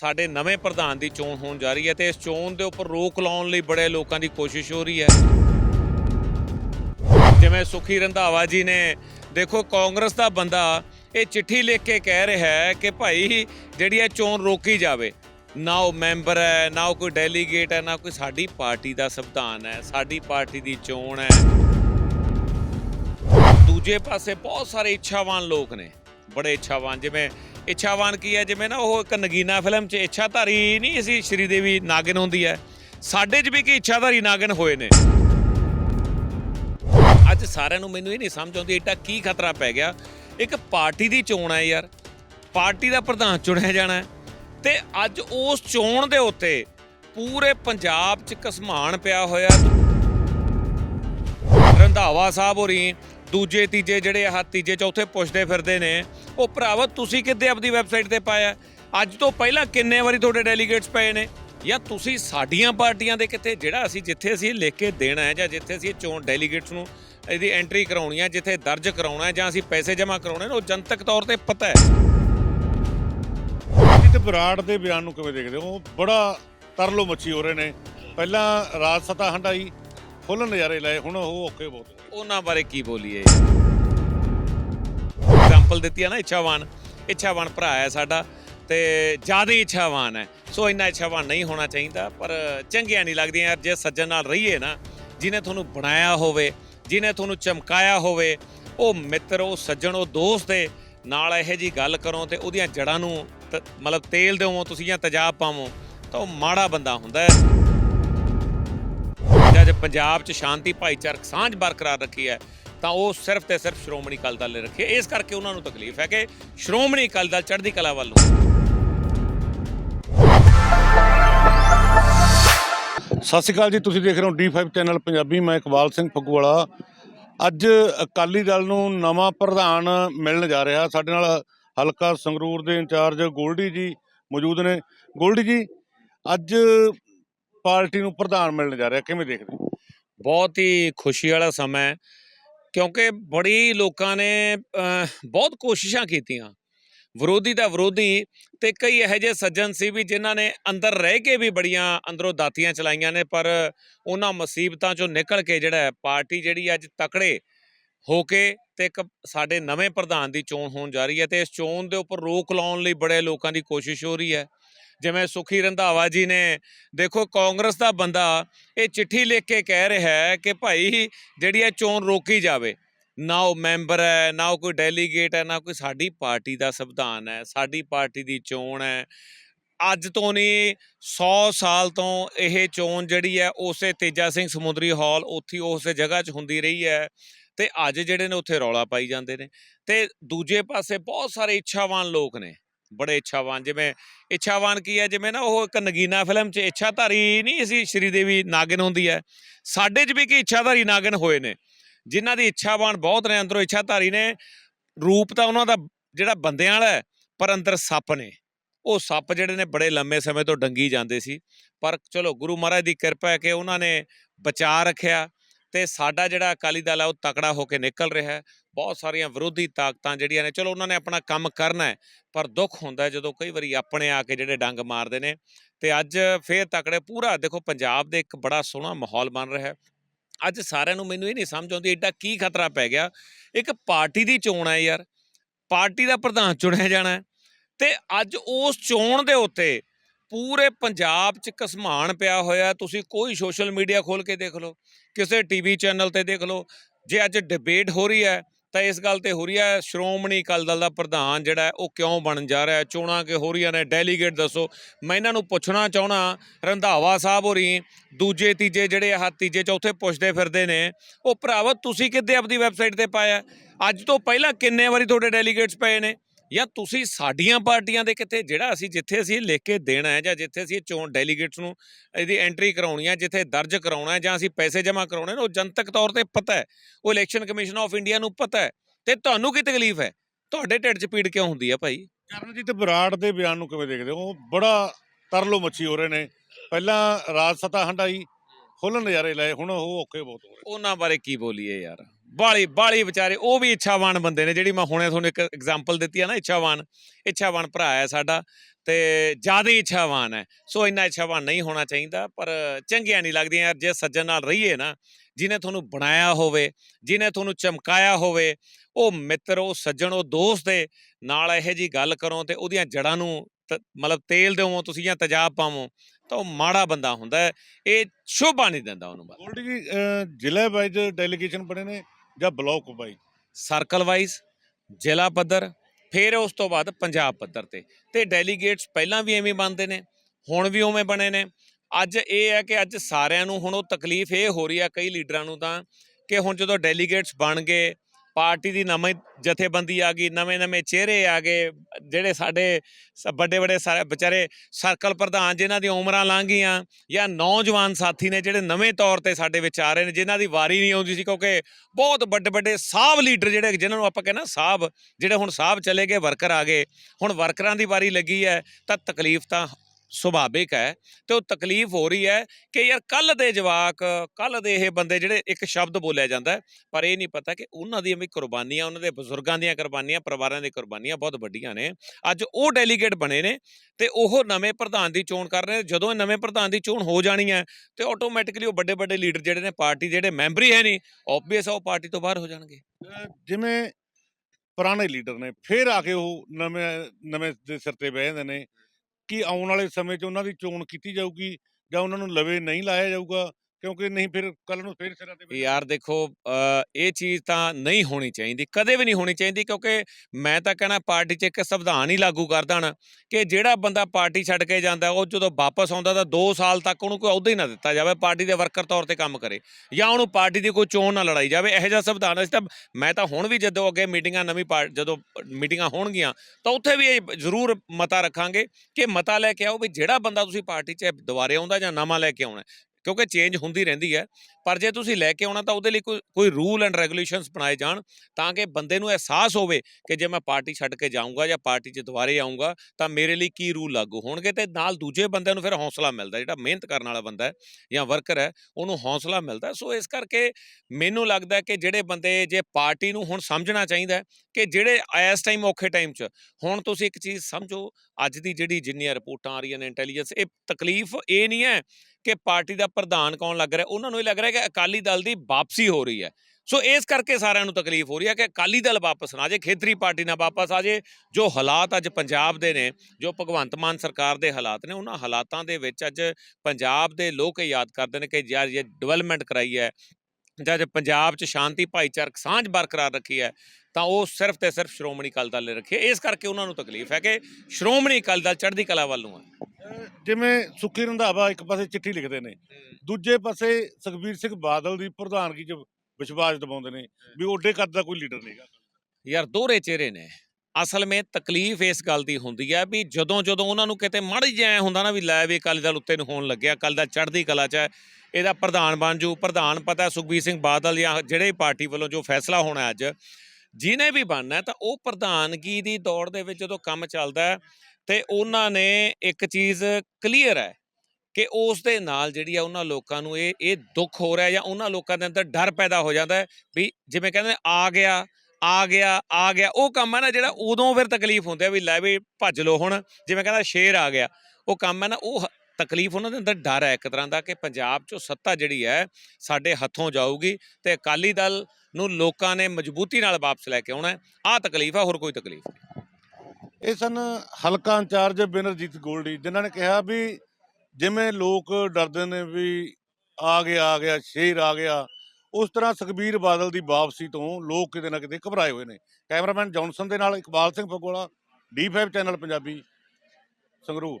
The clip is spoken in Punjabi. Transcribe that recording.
ਸਾਡੇ ਨਵੇਂ ਪ੍ਰਧਾਨ ਦੀ ਚੋਣ ਹੋਣ ਜਾ ਰਹੀ ਹੈ ਤੇ ਇਸ ਚੋਣ ਦੇ ਉੱਪਰ ਰੋਕ ਲਾਉਣ ਲਈ ਬੜੇ ਲੋਕਾਂ ਦੀ ਕੋਸ਼ਿਸ਼ ਹੋ ਰਹੀ ਹੈ। ਜਿਵੇਂ ਸੁਖੀ ਰੰਧਾਵਾ ਜੀ ਨੇ, ਦੇਖੋ ਕਾਂਗਰਸ ਦਾ ਬੰਦਾ ਇਹ ਚਿੱਠੀ ਲਿਖ ਕੇ ਕਹਿ ਰਿਹਾ ਹੈ ਕਿ ਭਾਈ ਜਿਹੜੀ ਇਹ ਚੋਣ ਰੋਕੀ ਜਾਵੇ, ਨਾ ਉਹ ਮੈਂਬਰ ਹੈ, ਨਾ ਉਹ ਕੋਈ ਡੈਲੀਗੇਟ ਹੈ, ਨਾ ਕੋਈ ਸਾਡੀ ਪਾਰਟੀ ਦਾ ਸੰਵਿਧਾਨ ਹੈ, ਸਾਡੀ ਪਾਰਟੀ ਦੀ ਚੋਣ ਹੈ। ਦੂਜੇ ਪਾਸੇ ਬਹੁਤ ਸਾਰੇ ਇੱਛਾਵਾਨ ਲੋਕ ਨੇ, ਬੜੇ ਇੱਛਾਵਾਨ, ਜਿਵੇਂ ਇੱਛਾਵਾਨ ਕੀ ਹੈ? ਜਿਵੇਂ ਨਾ ਉਹ ਇੱਕ ਨਗੀਨਾ ਫਿਲਮ 'ਚ ਇੱਛਾਧਾਰੀ ਨਹੀਂ, ਅਸੀਂ ਸ਼੍ਰੀਦੇਵੀ ਨਾਗਿਨ ਹੁੰਦੀ ਹੈ। ਸਾਡੇ 'ਚ ਵੀ ਕੀ ਇੱਛਾਧਾਰੀ ਨਾਗਿਨ ਹੋਏ ਨੇ। ਅੱਜ ਸਾਰਿਆਂ ਨੂੰ ਮੈਨੂੰ ਇਹ ਨਹੀਂ ਸਮਝ ਆਉਂਦੀ ਏਡਾ ਕੀ ਖਤਰਾ ਪੈ ਗਿਆ? ਇੱਕ ਪਾਰਟੀ ਦੀ ਚੋਣ ਹੈ ਯਾਰ। ਪਾਰਟੀ ਦਾ ਪ੍ਰਧਾਨ ਚੁਣਿਆ ਜਾਣਾ ਹੈ। ਤੇ ਅੱਜ ਉਸ ਚੋਣ ਦੇ ਉੱਤੇ ਪੂਰੇ ਪੰਜਾਬ 'ਚ ਕਸਮਾਨ ਪਿਆ ਹੋਇਆ। ਰੰਧਾਵਾ ਸਾਹਿਬ ਹੋਰੀ ਦੂਜੇ, ਤੀਜੇ ਜਿਹੜੇ ਆਹ ਤੀਜੇ ਚੌਥੇ ਪੁੱਛਦੇ ਫਿਰਦੇ ਨੇ, ਉਹ ਭਰਾਵਾ ਤੁਸੀਂ ਕਿੱਦੇ ਆਪਦੀ ਵੈਬਸਾਈਟ ਤੇ ਪਾਇਆ? ਅੱਜ ਤੋਂ ਪਹਿਲਾਂ ਕਿੰਨੇ ਵਾਰੀ ਤੁਹਾਡੇ ਡੈਲੀਗੇਟਸ ਪਏ ਨੇ? ਜਾਂ ਤੁਸੀਂ ਸਾਡੀਆਂ ਪਾਰਟੀਆਂ ਦੇ ਕਿਤੇ ਜਿਹੜਾ ਅਸੀਂ ਜਿੱਥੇ ਅਸੀਂ ਲਿਖ ਕੇ ਦੇਣਾ ਹੈ ਜਾਂ ਜਿੱਥੇ ਅਸੀਂ ਇਹ ਚੋਣ ਡੈਲੀਗੇਟਸ ਨੂੰ ਇਹਦੀ ਐਂਟਰੀ ਕਰਾਉਣੀ ਹੈ, ਜਿੱਥੇ ਦਰਜ ਕਰਾਉਣਾ ਹੈ ਜਾਂ ਅਸੀਂ ਪੈਸੇ ਜਮ੍ਹਾਂ ਕਰਾਉਣੇ ਨੇ, ਉਹ ਜਨਤਕ ਤੌਰ ਤੇ ਪਤਾ ਹੈ। ਜੀ ਬਰਾੜ ਦੇ ਬਿਆਨ ਨੂੰ ਕਿਵੇਂ ਦੇਖਦੇ ਹੋ? ਉਹ ਬੜਾ ਤਰਲੋ ਮੱਛੀ ਹੋ ਰਹੇ ਨੇ। ਪਹਿਲਾਂ ਰਾਜ ਸਤਾ ਹੰਡਾਈ ਫੁੱਲ ਨਜ਼ਾਰੇ ਲਏ, ਹੁਣ ਉਹ ਔਖੇ ਬਹੁਤ ਹੋ ਉਹਨਾਂ ਬਾਰੇ ਕੀ ਬੋਲੀਏ? ਐਗਜ਼ਾਮਪਲ ਦਿੱਤੀ ਆ ਨਾ ਇੱਛਾਵਾਨ। ਇੱਛਾਵਾਨ ਭਰਾ ਹੈ ਸਾਡਾ ਤੇ ਜ਼ਿਆਦਾ ਇੱਛਾਵਾਨ ਹੈ। ਸੋ ਇੰਨਾ ਇੱਛਾਵਾਨ ਨਹੀਂ ਹੋਣਾ ਚਾਹੀਦਾ, ਪਰ ਚੰਗੀਆਂ ਨਹੀਂ ਲੱਗਦੀਆਂ ਯਾਰ, ਜੇ ਸੱਜਣ ਨਾਲ ਰਹੀਏ ਨਾ ਜਿਨੇ ਤੁਹਾਨੂੰ ਬਣਾਇਆ ਹੋਵੇ ਜਿਨੇ ਤੁਹਾਨੂੰ ਚਮਕਾਇਆ ਹੋਵੇ, ਉਹ ਮਿੱਤਰ, ਉਹ ਸੱਜਣ, ਉਹ ਦੋਸਤ ਦੇ ਨਾਲ ਇਹੋ ਜੀ ਗੱਲ ਕਰੋ ਤੇ ਉਹਦੀਆਂ ਜੜਾਂ ਨੂੰ ਤ- ਮਤਲਬ ਤੇਲ ਦਿਓ ਤੁਸੀਂ ਜਾਂ ਤੇਜ਼ਾਬ ਪਾਵੋ, ਤਾਂ ਉਹ ਮਾੜਾ ਬੰਦਾ ਹੁੰਦਾ ਹੈ। ਜਾਂ ਪੰਜਾਬ 'ਚ ਸ਼ਾਂਤੀ, ਭਾਈਚਾਰਕ ਸਾਂਝ ਬਰਕਰਾਰ ਰੱਖੀ ਹੈ, ਤਾਂ ਉਹ ਸਿਰਫ ਤੇ ਸਿਰਫ ਸ਼੍ਰੋਮਣੀ ਅਕਾਲੀ ਦਲ ਨੇ ਰੱਖੀ ਹੈ। ਇਸ ਕਰਕੇ ਉਹਨਾਂ ਨੂੰ ਤਕਲੀਫ ਹੈ ਕਿ ਸ਼੍ਰੋਮਣੀ ਅਕਾਲੀ ਦਲ ਚੜ੍ਹਦੀ ਕਲਾ ਵੱਲ ਨੂੰ ਸਤਿ ਸ਼੍ਰੀ ਅਕਾਲ ਜੀ, ਤੁਸੀਂ ਦੇਖ ਰਹੇ ਹੋ D5 ਚੈਨਲ ਪੰਜਾਬੀ, ਮੈਂ ਇਕਬਾਲ ਸਿੰਘ ਫੱਗੂਵਾਲਾ ਅੱਜ ਅਕਾਲੀ ਦਲ ਨੂੰ ਨਵਾਂ ਪ੍ਰਧਾਨ ਮਿਲਣ ਜਾ ਰਿਹਾ। ਸਾਡੇ ਨਾਲ ਹਲਕਾ ਸੰਗਰੂਰ ਦੇ ਇੰਚਾਰਜ ਗੋਲਡੀ ਜੀ ਮੌਜੂਦ ਨੇ। ਗੋਲਡੀ ਜੀ, ਅੱਜ ਪਾਰਟੀ ਨੂੰ ਪ੍ਰਧਾਨ ਮਿਲਣ ਜਾ ਰਿਹਾ, ਕਿਵੇਂ ਦੇਖਦੇ ਹੋ? ਬਹੁਤ ਹੀ ਖੁਸ਼ੀ ਵਾਲਾ ਸਮਾਂ ਹੈ, ਕਿਉਂਕਿ ਬੜੀ ਲੋਕਾਂ ਨੇ ਬਹੁਤ ਕੋਸ਼ਿਸ਼ਾਂ ਕੀਤੀਆਂ। ਵਿਰੋਧੀ ਦਾ ਵਿਰੋਧੀ ਤੇ ਕਈ ਇਹੋ ਜਿਹੇ ਸੱਜਣ ਸੀ ਵੀ ਜਿਨ੍ਹਾਂ ਨੇ ਅੰਦਰ ਰਹਿ ਕੇ ਵੀ ਬੜੀਆਂ ਅੰਦਰੋਂ ਦਾਤੀਆਂ ਚਲਾਈਆਂ ਨੇ, ਪਰ ਉਹਨਾਂ ਮੁਸੀਬਤਾਂ ਚੋਂ ਨਿਕਲ ਕੇ ਜਿਹੜਾ ਪਾਰਟੀ ਜਿਹੜੀ ਅੱਜ ਤਕੜੇ ਹੋ ਕੇ ਤੇ ਇੱਕ ਸਾਡੇ ਨਵੇਂ ਪ੍ਰਧਾਨ ਦੀ ਚੋਣ ਹੋਣ ਜਾ ਰਹੀ ਹੈ ਤੇ ਇਸ ਚੋਣ ਦੇ ਉੱਪਰ ਰੋਕ ਲਾਉਣ ਲਈ ਬੜੇ ਲੋਕਾਂ ਦੀ ਕੋਸ਼ਿਸ਼ ਹੋ ਰਹੀ ਹੈ। ਜਿਵੇਂ ਸੁਖੀ ਰੰਧਾਵਾ ਜੀ ਨੇ, ਦੇਖੋ ਕਾਂਗਰਸ ਦਾ ਬੰਦਾ ਇਹ ਚਿੱਠੀ ਲਿਖ ਕੇ ਕਹਿ ਰਿਹਾ ਹੈ ਕਿ ਭਾਈ ਜਿਹੜੀ ਇਹ ਚੋਣ ਰੋਕੀ ਜਾਵੇ, ਨਾ ਉਹ ਮੈਂਬਰ ਹੈ, ਨਾ ਉਹ ਕੋਈ ਡੈਲੀਗੇਟ ਹੈ, ਨਾ ਕੋਈ ਸਾਡੀ ਪਾਰਟੀ ਦਾ ਸੰਵਿਧਾਨ ਹੈ, ਸਾਡੀ ਪਾਰਟੀ ਦੀ ਚੋਣ ਹੈ। ਅੱਜ ਤੋਂ ਨਹੀਂ 100 ਸਾਲ ਤੋਂ ਇਹ ਚੋਣ ਜਿਹੜੀ ਹੈ ਉਸੇ ਤੇਜਾ ਸਿੰਘ ਸਮੁੰਦਰੀ ਹਾਲ ਉੱਥੇ ਉਸੇ ਜਗ੍ਹਾ 'ਚ ਹੁੰਦੀ ਰਹੀ ਹੈ ਤੇ ਅੱਜ ਜਿਹੜੇ ਨੇ ਉੱਥੇ ਰੌਲਾ ਪਾਈ ਜਾਂਦੇ ਨੇ ਤੇ ਦੂਜੇ ਪਾਸੇ ਬਹੁਤ ਸਾਰੇ ਇੱਛਾਵਾਨ ਲੋਕ ਨੇ। ਬੜੇ ਇੱਛਾਵਾਨ, ਜਿਵੇਂ ਇੱਛਾਵਾਨ ਕੀ ਹੈ? ਜਿਵੇਂ ਨਾ ਉਹ ਇੱਕ ਨਗੀਨਾ ਫਿਲਮ 'ਚ ਇੱਛਾਧਾਰੀ ਨਹੀਂ ਸੀ ਸ਼੍ਰੀਦੇਵੀ ਨਾਗਿਨ ਹੁੰਦੀ ਹੈ। ਸਾਡੇ 'ਚ ਵੀ ਕੀ ਇੱਛਾਧਾਰੀ ਨਾਗਿਨ ਹੋਏ ਨੇ, ਜਿਨ੍ਹਾਂ ਦੀ ਇੱਛਾਵਾਨ ਬਹੁਤ ਨੇ, ਅੰਦਰੋਂ ਇੱਛਾਧਾਰੀ ਨੇ। ਰੂਪ ਤਾਂ ਉਹਨਾਂ ਦਾ ਜਿਹੜਾ ਬੰਦਿਆਂ ਵਾਲਾ ਹੈ, ਪਰ ਅੰਦਰ ਸੱਪ ਨੇ। ਉਹ ਸੱਪ ਜਿਹੜੇ ਨੇ ਬੜੇ ਲੰਮੇ ਸਮੇਂ ਤੋਂ ਡੰਗੀ ਜਾਂਦੇ ਸੀ। ਪਰ ਚਲੋ ਗੁਰੂ ਮਹਾਰਾਜ ਦੀ ਕਿਰਪਾ ਹੈ ਕਿ ਉਹਨਾਂ ਨੇ ਬਚਾ ਰੱਖਿਆ। ਤੇ ਸਾਡਾ ਜਿਹੜਾ ਅਕਾਲੀ ਦਲ ਹੈ ਉਹ ਤਕੜਾ ਹੋ ਕੇ ਨਿਕਲ ਰਿਹਾ ਹੈ। ਬਹੁਤ ਸਾਰੀਆਂ ਵਿਰੋਧੀ ਤਾਕਤਾਂ ਜਿਹੜੀਆਂ ਨੇ, ਚਲੋ ਉਹਨਾਂ ਨੇ ਆਪਣਾ ਕੰਮ ਕਰਨਾ ਹੈ, ਪਰ ਦੁੱਖ ਹੁੰਦਾ ਜਦੋਂ ਕਈ ਵਾਰੀ ਆਪਣੇ ਆ ਕੇ ਜਿਹੜੇ ਡੰਗ ਮਾਰਦੇ ਨੇ। ਤੇ ਅੱਜ ਫੇਰ ਤਕੜੇ, ਪੂਰਾ ਦੇਖੋ ਪੰਜਾਬ ਦੇ ਇੱਕ ਬੜਾ ਸੋਹਣਾ ਮਾਹੌਲ ਬਣ ਰਿਹਾ ਹੈ। ਅੱਜ ਸਾਰਿਆਂ ਨੂੰ ਮੈਨੂੰ ਇਹ ਨਹੀਂ ਸਮਝ ਆਉਂਦੀ ਐਡਾ ਕੀ ਖਤਰਾ ਪੈ ਗਿਆ? ਇੱਕ ਪਾਰਟੀ ਦੀ ਚੋਣ ਹੈ ਯਾਰ, ਪਾਰਟੀ ਦਾ ਪ੍ਰਧਾਨ ਚੁਣਿਆ ਜਾਣਾ ਹੈ। ਤੇ ਅੱਜ ਉਸ ਚੋਣ ਦੇ ਉੱਤੇ ਪੂਰੇ ਪੰਜਾਬ 'ਚ ਕਸਮਾਨ ਪਿਆ ਹੋਇਆ ਤੁਸੀਂ ਕੋਈ ਸੋਸ਼ਲ ਮੀਡੀਆ ਖੋਲ ਕੇ ਦੇਖ ਲਓ, ਕਿਸੇ ਟੀਵੀ ਚੈਨਲ ਤੇ ਦੇਖ ਲਓ, ਜੇ ਅੱਜ ਡਿਬੇਟ ਹੋ ਰਹੀ ਹੈ, ਤਾਂ ਇਸ ਗੱਲ ਤੇ ਹੋ ਰਹੀ ਹੈ, ਸ਼੍ਰੋਮਣੀ ਅਕਾਲੀ ਦਲ ਦਾ ਪ੍ਰਧਾਨ ਜਿਹੜਾ ਉਹ ਕਿਉਂ ਬਣ ਜਾ ਰਿਹਾ ਚੋਣਾਂ ਕਿ ਹੋ ਰਹੀਆਂ ਨੇ? ਡੈਲੀਗੇਟ ਦੱਸੋ। ਮੈਂ ਇਹਨਾਂ ਨੂੰ ਪੁੱਛਣਾ ਚਾਹਣਾ ਰੰਧਾਵਾ ਸਾਹਿਬ ਹੋਰੀ, ਦੂਜੇ, ਤੀਜੇ ਜਿਹੜੇ ਆਹ ਤੀਜੇ, ਚੌਥੇ ਪੁੱਛਦੇ ਫਿਰਦੇ ਨੇ, ਉਹ ਭਰਾਵਾ ਤੁਸੀਂ ਕਿੱਦੇ ਆਪਦੀ ਵੈਬਸਾਈਟ ਤੇ ਪਾਇਆ ਅੱਜ ਤੋਂ ਪਹਿਲਾਂ ਕਿੰਨੇ ਵਾਰੀ ਤੁਹਾਡੇ ਡੈਲੀਗੇਟਸ ਪਏ ਨੇ? ਜਾਂ ਤੁਸੀਂ ਸਾਡੀਆਂ ਪਾਰਟੀਆਂ ਦੇ ਕਿਤੇ ਜਿਹੜਾ ਅਸੀਂ ਜਿੱਥੇ ਅਸੀਂ ਲਿਖ ਕੇ ਦੇਣਾ ਹੈ ਜਾਂ ਜਿੱਥੇ ਅਸੀਂ ਚੋਣ ਡੈਲੀਗੇਟਸ ਨੂੰ ਇਹਦੀ ਐਂਟਰੀ ਕਰਾਉਣੀ ਹੈ ਜਿੱਥੇ ਦਰਜ ਕਰਾਉਣਾ ਹੈ ਜਾਂ ਅਸੀਂ ਪੈਸੇ ਜਮ੍ਹਾਂ ਕਰਾਉਣੇ ਨੇ ਉਹ ਜਨਤਕ ਤੌਰ ਤੇ ਪਤਾ ਹੈ। ਉਹ ਇਲੈਕਸ਼ਨ ਕਮਿਸ਼ਨ ਆਫ ਇੰਡੀਆ ਨੂੰ ਪਤਾ ਹੈ। ਤੇ ਤੁਹਾਨੂੰ ਕੀ ਤਕਲੀਫ ਹੈ? ਤੁਹਾਡੇ ਢਿੱਡ 'ਚ ਪੀੜ ਕਿਉਂ ਹੁੰਦੀ ਹੈ ਭਾਈ? ਚਰਨਜੀਤ ਬਰਾੜ ਦੇ ਬਿਆਨ ਨੂੰ ਕਿਵੇਂ ਦੇਖਦੇ ਹੋ? ਉਹ ਬੜਾ ਤਰਲੋ ਮੱਛੀ ਹੋ ਰਹੇ ਨੇ। ਪਹਿਲਾਂ ਰਾਜ ਸਤਾ ਹੰਡਾਈ ਫੁੱਲ ਨਜ਼ਾਰੇ ਲਏ ਹੁਣ ਉਹ ਔਖੇ ਬਹੁਤ ਹੋ ਰਹੇ ਉਹਨਾਂ ਬਾਰੇ ਕੀ ਬੋਲੀਏ ਯਾਰ? ਬਾਲੀ ਬਾਲੀ ਵਿਚਾਰੇ, ਉਹ ਵੀ ਇੱਛਾਵਾਨ ਬੰਦੇ ਨੇ ਜਿਹੜੀ ਮੈਂ ਹੁਣੇ ਤੁਹਾਨੂੰ ਇੱਕ ਐਗਜ਼ਾਮਪਲ ਦਿੱਤੀ ਆ ਨਾ, ਇੱਛਾਵਾਨ ਇੱਛਾਵਾਨ ਭਰਾ ਹੈ ਸਾਡਾ ਤੇ ਜ਼ਿਆਦਾ ਹੀ ਇੱਛਾਵਾਨ ਹੈ। ਸੋ ਇੰਨਾ ਇੱਛਾਵਾਨ ਨਹੀਂ ਹੋਣਾ ਚਾਹੀਦਾ, ਪਰ ਚੰਗੀਆਂ ਨਹੀਂ ਲੱਗਦੀਆਂ ਯਾਰ, ਜੇ ਸੱਜਣ ਨਾਲ ਰਹੀਏ ਨਾ, ਜਿਹਨੇ ਤੁਹਾਨੂੰ ਬਣਾਇਆ ਹੋਵੇ, ਜਿਹਨੇ ਤੁਹਾਨੂੰ ਚਮਕਾਇਆ ਹੋਵੇ, ਉਹ ਮਿੱਤਰ, ਉਹ ਸੱਜਣ, ਉਹ ਦੋਸਤ ਦੇ ਨਾਲ ਇਹੋ ਜੀ ਗੱਲ ਕਰੋ ਤੇ ਉਹਦੀਆਂ ਜੜਾਂ ਨੂੰ ਤ- ਮਤਲਬ ਤੇਲ ਦਿਓ ਤੁਸੀਂ ਜਾਂ ਤਜਾਬ ਪਾਵੋ, ਤਾਂ ਉਹ ਮਾੜਾ ਬੰਦਾ ਹੁੰਦਾ ਇਹ ਸ਼ੋਭਾ ਨਹੀਂ ਦਿੰਦਾ ਉਹਨੂੰ ਗੋਲਡੀ ਜੀ ਜ਼ਿਲ੍ਹਾ ਵਾਈਜ਼ ਡੈਲੀਗੇਸ਼ਨ ਬਣੇ ਨੇ ਜਾਂ ਬਲਾਕ ਵਾਈਜ਼ ਸਰਕਲ ਵਾਈਜ਼ ਜ਼ਿਲ੍ਹਾ ਪੱਧਰ, ਫਿਰ ਉਸ ਤੋਂ ਬਾਅਦ ਪੰਜਾਬ ਪੱਧਰ ਤੇ। ਤੇ ਡੈਲੀਗੇਟਸ ਪਹਿਲਾਂ ਵੀ ਐਵੇਂ ਬਣਦੇ ਨੇ, ਹੁਣ ਵੀ ਉਵੇਂ ਬਣੇ ਨੇ। ਅੱਜ ਇਹ ਹੈ ਕਿ ਅੱਜ ਸਾਰਿਆਂ ਨੂੰ ਹੁਣ ਉਹ ਤਕਲੀਫ ਇਹ ਹੋ ਰਹੀ ਆ ਕਈ ਲੀਡਰਾਂ ਨੂੰ ਤਾਂ, ਕਿ ਹੁਣ ਜਦੋਂ ਡੈਲੀਗੇਟਸ ਬਣ ਗਏ ਪਾਰਟੀ ਦੀ ਨਵੀਂ ਜਥੇਬੰਦੀ ਆ ਗਈ, ਨਵੇਂ ਨਵੇਂ ਚਿਹਰੇ ਆ ਗਏ, ਜਿਹੜੇ ਸਾਡੇ ਵੱਡੇ ਵੱਡੇ ਸਾਰੇ ਵਿਚਾਰੇ ਸਰਕਲ ਪ੍ਰਧਾਨ ਜਿਨ੍ਹਾਂ ਦੀਆਂ ਉਮਰਾਂ ਲੰਘ ਗਈਆਂ ਜਾਂ ਨੌਜਵਾਨ ਸਾਥੀ ਨੇ ਜਿਹੜੇ ਨਵੇਂ ਤੌਰ ਤੇ ਸਾਡੇ ਵਿੱਚ ਆ ਰਹੇ ਨੇ, ਜਿਨ੍ਹਾਂ ਦੀ ਵਾਰੀ ਨਹੀਂ ਆਉਂਦੀ ਸੀ ਕਿਉਂਕਿ ਬਹੁਤ ਵੱਡੇ ਵੱਡੇ ਸਾਹਬ ਲੀਡਰ ਜਿਹੜੇ ਜਿਨ੍ਹਾਂ ਨੂੰ ਆਪਾਂ ਕਹਿੰਦੇ ਨਾ ਸਾਹਬ ਜਿਹੜੇ ਹੁਣ ਸਾਹਬ ਚਲੇ ਗਏ, ਵਰਕਰ ਆ ਗਏ, ਹੁਣ ਵਰਕਰਾਂ ਦੀ ਵਾਰੀ ਲੱਗੀ ਹੈ, ਤਾਂ ਤਕਲੀਫ ਤਾਂ ਸੁਭਾਵਿਕ ਹੈ ਤੇ ਉਹ ਤਕਲੀਫ ਹੋ ਰਹੀ ਹੈ ਕਿ ਯਾਰ ਕੱਲ ਦੇ ਜਵਾਕ ਕੱਲ ਦੇ ਇਹ ਬੰਦੇ ਜਿਹੜੇ ਇੱਕ ਸ਼ਬਦ ਬੋਲਿਆ ਜਾਂਦਾ ਪਰ ਇਹ ਨਹੀਂ ਪਤਾ ਕਿ ਉਹਨਾਂ ਦੀਆਂ ਵੀ ਕੁਰਬਾਨੀਆਂ, ਉਹਨਾਂ ਦੇ ਬਜ਼ੁਰਗਾਂ ਦੀਆਂ ਕੁਰਬਾਨੀਆਂ, ਪਰਿਵਾਰਾਂ ਦੀਆਂ ਕੁਰਬਾਨੀਆਂ ਬਹੁਤ ਵੱਡੀਆਂ ਨੇ। ਅੱਜ ਉਹ ਡੈਲੀਗੇਟ ਬਣੇ ਨੇ ਤੇ ਉਹ ਨਵੇਂ ਪ੍ਰਧਾਨ ਦੀ ਚੋਣ ਕਰ ਰਹੇ ਨੇ। ਜਦੋਂ ਇਹ ਨਵੇਂ ਪ੍ਰਧਾਨ ਦੀ ਚੋਣ ਹੋ ਜਾਣੀ ਹੈ ਤੇ ਆਟੋਮੈਟਿਕਲੀ ਉਹ ਵੱਡੇ ਵੱਡੇ ਲੀਡਰ ਜਿਹੜੇ ਨੇ, ਪਾਰਟੀ ਜਿਹੜੇ ਮੈਂਬਰ ਹੀ ਹੈ ਨਹੀਂ ਆਬਵੀਅਸ ਉਹ ਪਾਰਟੀ ਤੋਂ ਬਾਹਰ ਹੋ ਜਾਣਗੇ। ਜਿਵੇਂ ਪੁਰਾਣੇ ਲੀਡਰ ਨੇ, ਫਿਰ ਆ ਕੇ ਉਹ ਨਵੇਂ ਨਵੇਂ ਦੇ ਸਿਰ ਤੇ ਬਹਿ ਜਾਂਦੇ ਨੇ। ਕਿ ਆਉਣ ਵਾਲੇ ਸਮੇਂ 'ਚ ਉਹਨਾਂ ਦੀ ਚੋਣ ਕੀਤੀ ਜਾਊਗੀ ਜਾਂ ਉਹਨਾਂ ਨੂੰ ਲਵੇ ਨਹੀਂ ਲਾਇਆ ਜਾਊਗਾ। ਕਿਉਂਕਿ ਨਹੀਂ ਫਿਰ ਕੱਲ ਨੂੰ ਫਿਰ ਸਿਰਾਂ ਤੇ ਯਾਰ ਦੇਖੋ ਇਹ ਚੀਜ਼ ਤਾਂ ਨਹੀਂ ਹੋਣੀ ਚਾਹੀਦੀ ਕਦੇ ਵੀ ਨਹੀਂ ਹੋਣੀ ਚਾਹੀਦੀ ਕਿਉਂਕਿ ਮੈਂ ਤਾਂ ਕਹਿਣਾ ਪਾਰਟੀ 'ਚ ਇੱਕ ਸੰਵਿਧਾਨ ਹੀ ਲਾਗੂ ਕਰ ਦੇਣ ਕਿ ਜਿਹੜਾ ਬੰਦਾ ਪਾਰਟੀ ਛੱਡ ਕੇ ਜਾਂਦਾ ਉਹ ਜਦੋਂ ਵਾਪਸ ਆਉਂਦਾ ਤਾਂ 2 ਸਾਲ ਤੱਕ ਉਹਨੂੰ ਕੋਈ ਅਹੁਦਾ ਹੀ ਨਾ ਦਿੱਤਾ ਜਾਵੇ ਪਾਰਟੀ ਦੇ ਵਰਕਰ ਤੌਰ ਤੇ ਕੰਮ ਕਰੇ ਜਾਂ ਉਹਨੂੰ ਪਾਰਟੀ ਦੀ ਕੋਈ ਚੋਣ ਨਾ ਲੜਾਈ ਜਾਵੇ ਇਹੋ ਜਿਹਾ ਸੰਵਿਧਾਨ ਅਸੀਂ ਤਾਂ ਮੈਂ ਤਾਂ ਹੁਣ ਵੀ ਜਦੋਂ ਅੱਗੇ ਮੀਟਿੰਗਾਂ ਨਵੀਂ ਜਦੋਂ ਮੀਟਿੰਗਾਂ ਹੋਣਗੀਆਂ ਤਾਂ ਉੱਥੇ ਵੀ ਇਹ ਜ਼ਰੂਰ ਮਤਾ ਰੱਖਾਂਗੇ ਕਿ ਮਤਾ ਲੈ ਕੇ ਆਓ ਵੀ ਜਿਹੜਾ ਬੰਦਾ ਤੁਸੀਂ ਪਾਰਟੀ 'ਚ ਦੁਬਾਰੇ ਆਉਂਦਾ ਜਾਂ ਨਵਾਂ ਲੈ ਕੇ ਆਉਣਾ। ਕਿਉਂਕਿ ਚੇਂਜ ਹੁੰਦੀ ਰਹਿੰਦੀ ਹੈ, ਪਰ ਜੇ ਤੁਸੀਂ ਲੈ ਕੇ ਆਉਣਾ ਤਾਂ ਉਹਦੇ ਲਈ ਕੋਈ ਕੋਈ ਰੂਲ ਐਂਡ ਰੈਗੂਲੇਸ਼ਨਸ ਬਣਾਏ ਜਾਣ ਤਾਂ ਕਿ ਬੰਦੇ ਨੂੰ ਅਹਿਸਾਸ ਹੋਵੇ ਕਿ ਜੇ ਮੈਂ ਪਾਰਟੀ ਛੱਡ ਕੇ ਜਾਊਂਗਾ ਜਾਂ ਪਾਰਟੀ 'ਚ ਦੁਬਾਰੇ ਆਊਂਗਾ ਤਾਂ ਮੇਰੇ ਲਈ ਕੀ ਰੂਲ ਲਾਗੂ ਹੋਣਗੇ ਤੇ ਨਾਲ ਦੂਜੇ ਬੰਦਿਆਂ ਨੂੰ ਫਿਰ ਹੌਸਲਾ ਮਿਲਦਾ ਜਿਹੜਾ ਮਿਹਨਤ ਕਰਨ ਵਾਲਾ ਬੰਦਾ ਹੈ ਜਾਂ ਵਰਕਰ ਹੈ, ਉਹਨੂੰ ਹੌਸਲਾ ਮਿਲਦਾ ਸੋ ਇਸ ਕਰਕੇ ਮੈਨੂੰ ਲੱਗਦਾ ਕਿ ਜਿਹੜੇ ਬੰਦੇ ਜੇ ਪਾਰਟੀ ਨੂੰ ਹੁਣ ਸਮਝਣਾ ਚਾਹੀਦਾ ਕਿ ਜਿਹੜੇ ਇਸ ਟਾਈਮ ਔਖੇ ਟਾਈਮ 'ਚ, ਹੁਣ ਤੁਸੀਂ ਇੱਕ ਚੀਜ਼ ਸਮਝੋ, ਅੱਜ ਦੀ ਜਿਹੜੀ ਜਿੰਨੀਆਂ ਰਿਪੋਰਟਾਂ ਆ ਰਹੀਆਂ ਨੇ ਇੰਟੈਲੀਜੈਂਸ ਇਹ ਤਕਲੀਫ ਇਹ ਨਹੀਂ ਹੈ ਕਿ ਪਾਰਟੀ ਦਾ ਪ੍ਰਧਾਨ ਕੌਣ ਲੱਗ ਰਿਹਾ, ਉਹਨਾਂ ਨੂੰ ਇਹ ਲੱਗ ਰਿਹਾ ਕਿ ਅਕਾਲੀ ਦਲ ਦੀ ਵਾਪਸੀ ਹੋ ਰਹੀ ਹੈ। ਸੋ ਇਸ ਕਰਕੇ ਸਾਰਿਆਂ ਨੂੰ ਤਕਲੀਫ ਹੋ ਰਹੀ ਹੈ ਕਿ ਅਕਾਲੀ ਦਲ ਵਾਪਸ ਨਾ ਆ ਜੇ ਖੇਤਰੀ ਪਾਰਟੀ ਨਾ ਵਾਪਸ ਆ ਜੇ ਜੋ ਹਾਲਾਤ ਅੱਜ ਪੰਜਾਬ ਦੇ ਨੇ, ਜੋ ਭਗਵੰਤ ਮਾਨ ਸਰਕਾਰ ਦੇ ਹਾਲਾਤ ਨੇ, ਉਹਨਾਂ ਹਾਲਾਤਾਂ ਦੇ ਵਿੱਚ ਅੱਜ ਪੰਜਾਬ ਦੇ ਲੋਕ ਇਹ ਯਾਦ ਕਰਦੇ ਨੇ ਕਿ ਯਾਰ ਇਹ ਡਿਵੈਲਪਮੈਂਟ ਕਰਾਈ ਹੈ, ਜਾਂ ਜੇ ਪੰਜਾਬ 'ਚ ਸ਼ਾਂਤੀ, ਭਾਈਚਾਰਕ ਸਾਂਝ ਬਰਕਰਾਰ ਰੱਖੀ ਹੈ, ਤਾਂ ਉਹ ਸਿਰਫ ਤੇ ਸਿਰਫ ਸ਼੍ਰੋਮਣੀ ਅਕਾਲੀ ਦਲ ਨੇ ਰੱਖੀ ਹੈ। ਇਸ ਕਰਕੇ ਉਹਨਾਂ ਨੂੰ ਤਕਲੀਫ ਹੈ ਕਿ ਸ਼੍ਰੋਮਣੀ ਅਕਾਲੀ ਦਲ ਚੜ੍ਹਦੀ ਕਲਾ ਵੱਲ ਨੂੰ ਹੈ ਜਿਵੇਂ ਸੁੱਖੀ ਰੰਧਾਵਾ ਇੱਕ ਪਾਸੇ ਚਿੱਠੀ ਲਿਖਦੇ ਨੇ ਦੂਜੇ ਪਾਸੇ ਸੁਖਬੀਰ ਸਿੰਘ ਬਾਦਲ ਦੀ ਪ੍ਰਧਾਨਗੀ 'ਚ ਵਿਸ਼ਵਾਸ ਦਿਵਾਉਂਦੇ ਨੇ ਵੀ ਓਡੇ ਕੱਦ ਦਾ ਕੋਈ ਲੀਡਰ ਨਹੀਂਗਾ। ਯਾਰ ਦੋਹਰੇ ਚਿਹਰੇ ਨੇ। ਅਸਲ ਵਿੱਚ ਤਕਲੀਫ ਇਸ ਗੱਲ ਦੀ ਹੁੰਦੀ ਹੈ ਵੀ ਜਦੋਂ ਜਦੋਂ ਉਹਨਾਂ ਨੂੰ ਕਿਤੇ ਮਾੜੀ ਐਂ ਹੁੰਦਾ ਨਾ ਵੀ ਲੈ ਵੀ ਅਕਾਲੀ ਦਲ ਉੱਤੇ ਨੂੰ ਹੋਣ ਲੱਗਿਆ ਕੱਲ ਦਾ ਚੜ੍ਹਦੀ ਕਲਾ 'ਚ ਹੈ ਇਹਦਾ ਪ੍ਰਧਾਨ ਬਣ ਜੂ ਪ੍ਰਧਾਨ ਪਤਾ ਸੁਖਬੀਰ ਸਿੰਘ ਬਾਦਲ ਜਾਂ ਜਿਹੜੇ ਪਾਰਟੀ ਵੱਲੋਂ ਜੋ ਫੈਸਲਾ ਹੋਣਾ ਹੈ ਅੱਜ ਜਿਹਨੇ ਵੀ ਬਣਨਾ ਤਾਂ ਉਹ ਪ੍ਰਧਾਨਗੀ ਦੀ ਦੌੜ ਦੇ ਵਿੱਚ ਜਦੋਂ ਕੰਮ ਚੱਲਦਾ ਹੈ, ਤੇ ਉਹਨਾਂ ਨੇ ਇੱਕ ਚੀਜ਼ ਕਲੀਅਰ ਹੈ ਕਿ ਉਸ ਦੇ ਨਾਲ ਜਿਹੜੀ ਆ ਉਹਨਾਂ ਲੋਕਾਂ ਨੂੰ ਇਹ ਇਹ ਦੁੱਖ ਹੋ ਰਿਹਾ ਜਾਂ ਉਹਨਾਂ ਲੋਕਾਂ ਦੇ ਅੰਦਰ ਡਰ ਪੈਦਾ ਹੋ ਜਾਂਦਾ ਵੀ ਜਿਵੇਂ ਕਹਿੰਦੇ ਆ ਗਿਆ ਆ ਗਿਆ ਆ ਗਿਆ। ਉਹ ਕੰਮ ਹੈ ਨਾ ਜਿਹੜਾ ਉਦੋਂ ਫਿਰ ਤਕਲੀਫ ਹੁੰਦੀ ਹੈ ਵੀ ਲੈ ਵੀ ਭੱਜ ਲੋ ਹੁਣ, ਜਿਵੇਂ ਕਹਿੰਦਾ ਸ਼ੇਰ ਆ ਗਿਆ। ਉਹ ਕੰਮ ਹੈ ਨਾ ਉਹ ਹ- ਤਕਲੀਫ ਉਹਨਾਂ ਦੇ ਅੰਦਰ ਡਰ ਹੈ ਇੱਕ ਤਰ੍ਹਾਂ ਦਾ ਕਿ ਪੰਜਾਬ 'ਚੋਂ ਸੱਤਾ ਜਿਹੜੀ ਹੈ ਸਾਡੇ ਹੱਥੋਂ ਜਾਊਗੀ ਤੇ ਅਕਾਲੀ ਦਲ ਨੂੰ ਲੋਕਾਂ ਨੇ ਮਜ਼ਬੂਤੀ ਨਾਲ ਵਾਪਸ ਲੈ ਕੇ ਆਉਣਾ ਹੈ। ਆਹ ਤਕਲੀਫ ਆ, ਹੋਰ ਕੋਈ ਤਕਲੀਫ ਨਹੀਂ। ਇਹ ਸਨ ਹਲਕਾ ਇੰਚਾਰਜ ਬਿਨਰਜੀਤ ਗੋਲਡੀ, ਜਿਨ੍ਹਾਂ ਨੇ ਕਿਹਾ ਵੀ ਜਿਵੇਂ ਲੋਕ ਡਰਦੇ ਨੇ ਵੀ ਆ ਗਿਆ ਆ ਗਿਆ, ਸ਼ੇਰ ਆ ਗਿਆ, ਉਸ ਤਰ੍ਹਾਂ ਸੁਖਬੀਰ ਬਾਦਲ ਦੀ ਵਾਪਸੀ ਤੋਂ ਲੋਕ ਕਿਤੇ ਨਾ ਕਿਤੇ ਘਬਰਾਏ ਹੋਏ ਨੇ। ਕੈਮਰਾਮੈਨ ਜੌਨਸਨ ਦੇ ਨਾਲ ਇਕਬਾਲ ਸਿੰਘ ਫਗੋਲਾ D5 ਚੈਨਲ ਪੰਜਾਬੀ, ਸੰਗਰੂਰ।